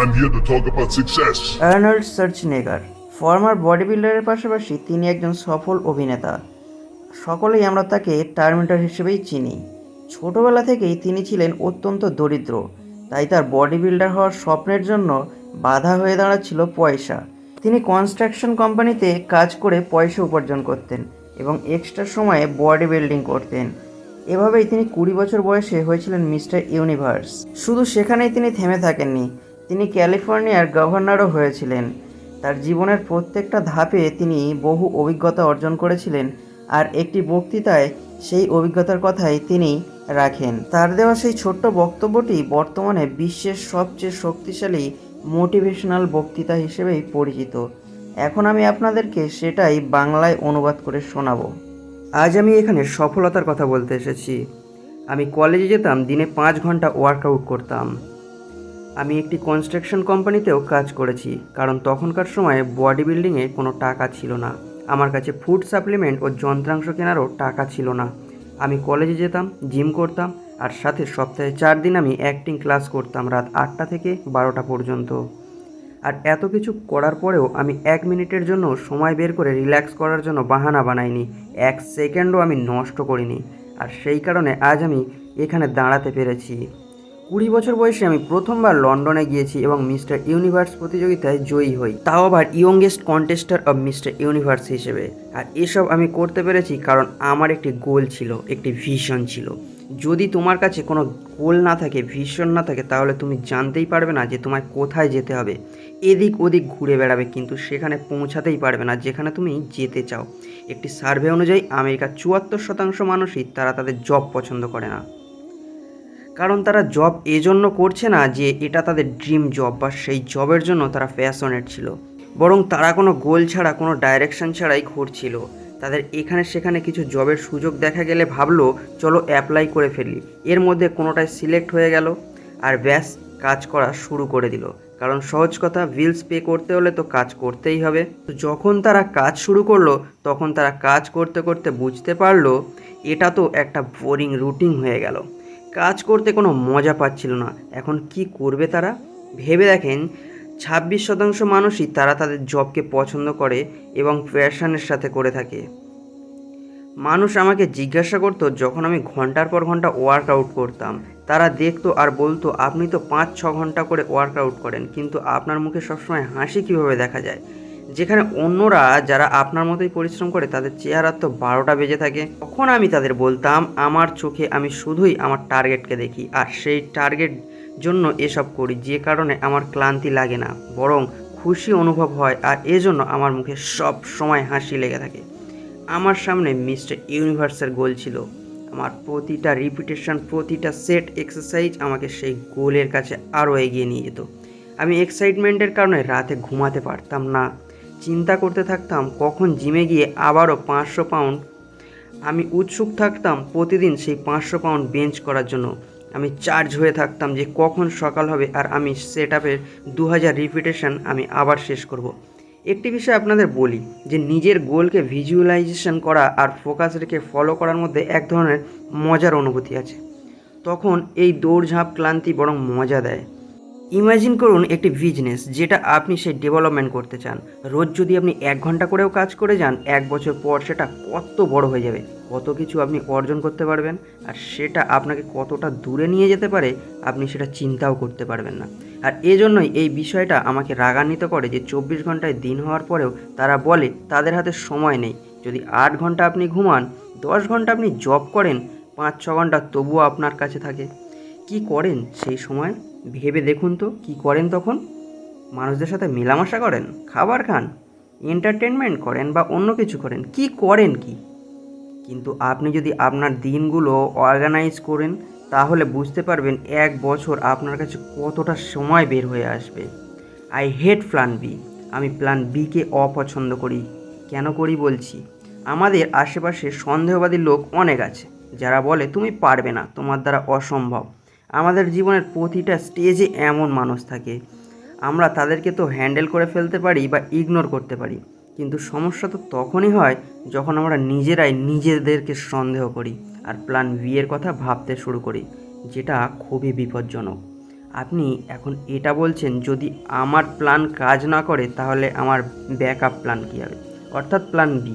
I'm here to talk about success. Schwarzenegger former body বিল্ডারের পাশাপাশি তিনি একজন সফল অভিনেতা। সকলেই আমরা তাকে টার্মিনেটর হিসেবেই চিনি। ছোটবেলা থেকেই তিনি ছিলেন অত্যন্ত দরিদ্র, তাই তার বডি বিল্ডার হওয়ার স্বপ্নের জন্য বাধা হয়ে দাঁড়াচ্ছিল পয়সা। তিনি কনস্ট্রাকশন কোম্পানিতে কাজ করে পয়সা উপার্জন করতেন এবং এক্সট্রা সময়ে বডি বিল্ডিং করতেন। এভাবেই তিনি কুড়ি বছর বয়সে হয়েছিলেন মিস্টার ইউনিভার্স। শুধু সেখানেই তিনি থেমে থাকেননি তিনি ক্যালিফোর্নিয়ার গভর্নরও হয়েছিলেন। তার জীবনের প্রত্যেকটা ধাপে তিনি বহু অভিজ্ঞতা অর্জন করেছিলেন আর একটি বক্তৃতায় সেই অভিজ্ঞতার কথাই তিনি রাখেন। তার দেওয়া সেই ছোট্ট বক্তব্যটি বর্তমানে বিশ্বের সবচেয়ে শক্তিশালী মোটিভেশনাল বক্তৃতা হিসেবেই পরিচিত। এখন আমি আপনাদেরকে সেটাই বাংলায় অনুবাদ করে শোনাবো। আজ আমি এখানে সফলতার কথা বলতে এসেছি। আমি কলেজে যেতাম, দিনে পাঁচ ঘণ্টা ওয়ার্কআউট করতাম। আমি একটি কনস্ট্রাকশন কোম্পানিতেও কাজ করেছি, কারণ তখনকার সময়ে বডি বিল্ডিংয়ে কোনো টাকা ছিল না। আমার কাছে ফুড সাপ্লিমেন্ট ও যন্ত্রাংশ কেনারও টাকা ছিল না। আমি কলেজে যেতাম জিম করতাম, আর সাথে সপ্তাহে চার দিন আমি অ্যাক্টিং ক্লাস করতাম রাত আটটা থেকে বারোটা পর্যন্ত। আর এত কিছু করার পরেও আমি এক মিনিটের জন্য সময় বের করে রিল্যাক্স করার জন্য বাহানা বানাইনি। এক সেকেন্ডও আমি নষ্ট করিনি। আর সেই কারণে আজ আমি এখানে দাঁড়াতে পেরেছি। কুড়ি বছর বয়সে আমি প্রথমবার লন্ডনে গিয়েছি এবং মিস্টার ইউনিভার্স প্রতিযোগিতায় জয়ী হই। তাও আবার youngest contestant of Mister Universe হিসেবে। আর এসব আমি করতে পেরেছি কারণ আমার একটি গোল ছিল, একটি ভিশন ছিল। যদি তোমার কাছে কোনো গোল না থাকে ভিশন না থাকে, তাহলে তুমি জানতেই পারবে না যে তোমায় কোথায় যেতে হবে। এদিক ওদিক ঘুরে বেড়াবে কিন্তু সেখানে পৌঁছাতেই পারবে না যেখানে তুমি যেতে চাও। একটি সার্ভে অনুযায়ী আমেরিকার চুয়াত্তর শতাংশ মানুষই তারা তাদের জব পছন্দ করে না। কারণ তারা জব এজন্য করছে না যে এটা তাদের ড্রিম জব বা সেই জবের জন্য তারা প্যাশনেট ছিল। বরং তারা কোনো গোল ছাড়া, কোনো ডাইরেকশন ছাড়াই ঘুরছিল। তাদের এখানে সেখানে কিছু জবের সুযোগ দেখা গেলে ভাবলো, চলো অ্যাপ্লাই করে ফেলি। এর মধ্যে কোনোটায় সিলেক্ট হয়ে গেল আর ব্যাস, কাজ করা শুরু করে দিল। কারণ সহজ কথা বিলস পে করতে হলে তো কাজ করতেই হবে। তো যখন তারা কাজ শুরু করল, তখন তারা কাজ করতে করতে বুঝতে পারল, এটা তো একটা বোরিং রুটিন হয়ে গেল। কাজ করতে কোনো মজা পাচ্ছিল না। এখন কি করবে তারা? ভেবে দেখেন, ছাব্বিশ শতাংশ মানুষই তারা তাদের জবকে পছন্দ করে এবং প্যাশনের সাথে করে থাকে। মানুষ আমাকে জিজ্ঞাসা করতো যখন আমি ঘণ্টার পর ঘণ্টা ওয়ার্কআউট করতাম। তারা দেখতো আর বলতো, আপনি তো পাঁচ ছ ঘণ্টা করে ওয়ার্কআউট করেন, কিন্তু আপনার মুখে সবসময় হাসি কীভাবে দেখা যায়? যেখানে অন্যরা যারা আপনার মতোই পরিশ্রম করে তাদের চেহারার তো বারোটা বেজে থাকে। তখন আমি তাদের বলতাম, আমার চোখে আমি শুধুই আমার টার্গেটকে দেখি আর সেই টার্গেট জন্য এসব করি। যে কারণে আমার ক্লান্তি লাগে না, বরং খুশি অনুভব হয় আর এজন্য আমার মুখে সব সময় হাসি লেগে থাকে। আমার সামনে মিস্টার ইউনিভার্সের গোল ছিল। আমার প্রতিটা রিপিটেশন প্রতিটা সেট এক্সারসাইজ আমাকে সেই গোলের কাছে আরও এগিয়ে নিয়ে যেত। আমি এক্সাইটমেন্টের কারণে রাতে ঘুমাতে পারতাম না। চিন্তা করতে থাকতাম কখন জিমে গিয়ে আবারও পাঁচশো পাউন্ড। আমি উৎসুক থাকতাম প্রতিদিন সেই পাঁচশো পাউন্ড বেঞ্চ করার জন্য। আমি চার্জ হয়ে থাকতাম যে কখন সকাল হবে আর আমি সেট আপের দু হাজার রিপিটেশন আমি আবার শেষ করব। একটি বিষয় আপনাদের বলি যে নিজের গোলকে ভিজুয়ালাইজেশন করা আর ফোকাস রেখে ফলো করার মধ্যে এক ধরনের মজার অনুভূতি আছে। তখন এই দৌড়ঝাঁপ ক্লান্তি বরং মজা দেয়। ইমাজিন করুন একটি বিজনেস যেটা আপনি সেই ডেভেলপমেন্ট করতে চান। রোজ যদি আপনি এক ঘণ্টা করেও কাজ করে যান, এক বছর পর সেটা কত বড় হয়ে যাবে। কত কিছু আপনি অর্জন করতে পারবেন আর সেটা আপনাকে কতটা দূরে নিয়ে যেতে পারে, আপনি সেটা চিন্তাও করতে পারবেন না। আর এজন্যই এই বিষয়টা আমাকে রাগান্বিত করে যে চব্বিশ ঘন্টায় দিন হওয়ার পরেও তারা বলে, তাদের হাতে সময় নেই। যদি আট ঘণ্টা আপনি ঘুমান, দশ ঘণ্টা আপনি জব করেন, পাঁচ ছ ঘণ্টা তবুও আপনার কাছে থাকে। কি করেন সেই সময়? ভেবে দেখুন তো কি করেন তখন? মানুষদের সাথে মেলামেশা করেন, খাবার খান এন্টারটেনমেন্ট করেন বা অন্য কিছু করেন, কি করেন কি? কিন্তু আপনি যদি আপনার দিনগুলো অর্গানাইজ করেন, তাহলে বুঝতে পারবেন এক বছর আপনার কাছে কতটা সময় বের হয়ে আসবে। আই হেট প্ল্যান বি আমি প্ল্যান বিকে অপছন্দ করি। কেন করি বলছি? আমাদের আশেপাশে সন্দেহবাদী লোক অনেক আছে, যারা বলে, তুমি পারবে না, তোমার দ্বারা অসম্ভব। আমাদের জীবনের প্রতিটা স্টেজে এমন মানুষ থাকে। আমরা তাদেরকে তো হ্যান্ডেল করে ফেলতে পারি বা ইগনোর করতে পারি। কিন্তু সমস্যা তো তখনই হয় যখন আমরা নিজেরাই নিজেদেরকে সন্দেহ করি আর প্ল্যান বি এর কথা ভাবতে শুরু করি, যেটা খুবই বিপজ্জনক। আপনি এখন এটা বলছেন, যদি আমার প্ল্যান কাজ না করে, তাহলে আমার ব্যাকআপ প্ল্যান কী হবে? অর্থাৎ প্ল্যান বি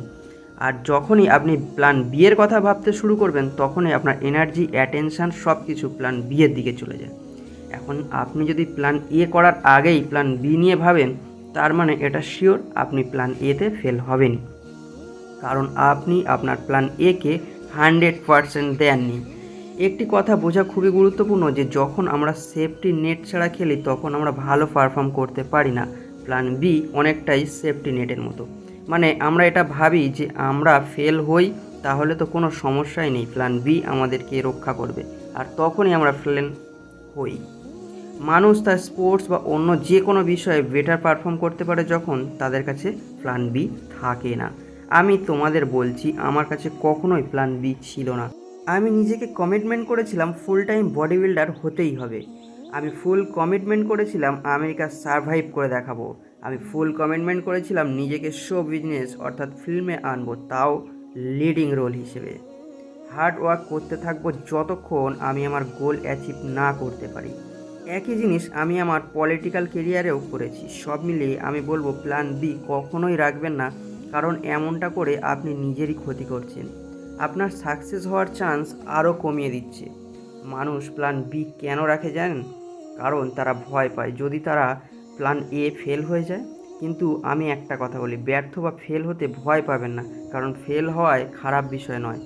আর যখনই আপনি প্ল্যান বি এর কথা ভাবতে শুরু করবেন, তখনই আপনার এনার্জি অ্যাটেনশান সব কিছু প্ল্যান বি এর দিকে চলে যায়। এখন আপনি যদি প্ল্যান এ করার আগেই প্ল্যান বি নিয়ে ভাবেন, তার মানে এটা শিওর আপনি প্ল্যান এতে ফেল হবেনই। কারণ আপনি আপনার প্ল্যান একে হান্ড্রেড পারসেন্ট দেননি। একটি কথা বোঝা খুবই গুরুত্বপূর্ণ যে, যখন আমরা সেফটি নেট ছাড়া খেলি, তখন আমরা ভালো পারফর্ম করতে পারি না। প্ল্যান বি অনেকটাই সেফটি নেটের মতো। মানে আমরা এটা ভাবি যে আমরা ফেল হই, তাহলে তো কোনো সমস্যাই নেই। প্ল্যান বি আমাদেরকে রক্ষা করবে। আর তখনই আমরা ফেল হই। মানুষ তার স্পোর্টস বা অন্য যে কোনো বিষয়ে বেটার পারফর্ম করতে পারে যখন তাদের কাছে প্ল্যান বি থাকে না। আমি তোমাদের বলছি, আমার কাছে কখনোই প্ল্যান বি ছিল না। আমি নিজেকে কমিটমেন্ট করেছিলাম ফুল টাইম বডি বিল্ডার হতেই হবে। আমি ফুল কমিটমেন্ট করেছিলাম আমেরিকা সারভাইভ করে দেখাবো। আমি ফুল কমিটমেন্ট করেছিলাম নিজেকে শো বিজনেস অর্থাৎ ফিল্মে আনব, তাও লিডিং রোল হিসেবে। হার্ড ওয়ার্ক করতে থাকব যতক্ষণ আমি আমার গোল অ্যাচিভ না করতে পারি। একই জিনিস আমি আমার পলিটিক্যাল কেরিয়ারেও করেছি। সব মিলিয়ে আমি বলব প্ল্যান বি কখনোই রাখবেন না, কারণ এমনটা করে আপনি নিজেরই ক্ষতি করছেন। আপনার সাকসেস হওয়ার চান্স আরও কমিয়ে দিচ্ছে। মানুষ প্ল্যান বি কেন রাখে জানেন? কারণ তারা ভয় পায়। যদি তারা প্ল্যান এ ফেল হয়ে যায়। কিন্তু আমি একটা কথা বলি, ব্যর্থ বা ফেল হতে ভয় পাবেন না, কারণ ফেল হওয়ায় খারাপ বিষয় নয়।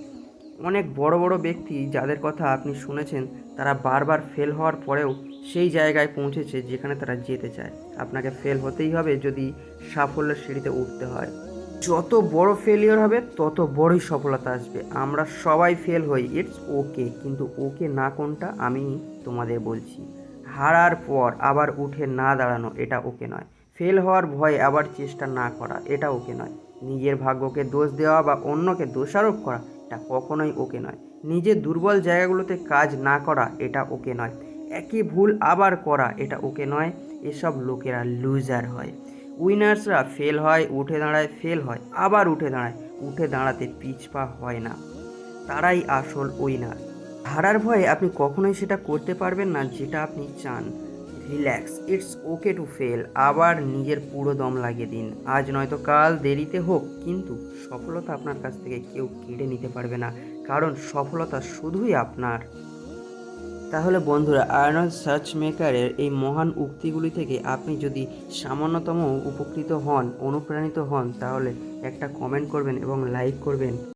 অনেক বড় বড় ব্যক্তি যাদের কথা আপনি শুনেছেন, তারা বারবার ফেল হওয়ার পরেও সেই জায়গায় পৌঁছেছে যেখানে তারা যেতে চায়। আপনাকে ফেল হতেই হবে যদি সাফল্যের সিঁড়িতে উঠতে হয়। যত বড় ফেলিওর হবে, তত বড়ই সফলতা আসবে। আমরা সবাই ফেল হই ইটস ওকে কিন্তু ওকে না কোনটা আমি তোমাদের বলছি। হারার পর আবার উঠে না দাঁড়ানো এটা ওকে নয়। ফেল হওয়ার ভয়ে আবার চেষ্টা না করা এটা ওকে নয়। নিজের ভাগ্যকে দোষ দেওয়া বা অন্যকে দোষারোপ করা এটা কখনোই ওকে নয়। নিজের দুর্বল জায়গাগুলোতে কাজ না করা এটা ওকে নয়। একই ভুল আবার করা এটা ওকে নয়। এসব লোকেরা লুজার হয়। উইনার্সরা ফেল হয়, উঠে দাঁড়ায়, ফেল হয়, আবার উঠে দাঁড়ায়। উঠে দাঁড়াতে পিছপা হয় না। তারাই আসল উইনার। হারার ভয়ে আপনি কখনোই সেটা করতে পারবেন না যেটা আপনি চান। Relax, it's okay to fail. আবার নিজের পুরো দম লাগিয়ে দিন। আজ নয়তো কাল দেরিতে হোক, কিন্তু সফলতা আপনার কাছ থেকে কেউ কেড়ে নিতে পারবে না, কারণ সফলতা শুধুই আপনার। তাহলে বন্ধুরা, আর্নল্ড সার্চ মেকারের এই মহান উক্তিগুলি থেকে আপনি যদি সামান্যতম উপকৃত হন, অনুপ্রাণিত হন, তাহলে একটা কমেন্ট করবেন এবং লাইক করবেন।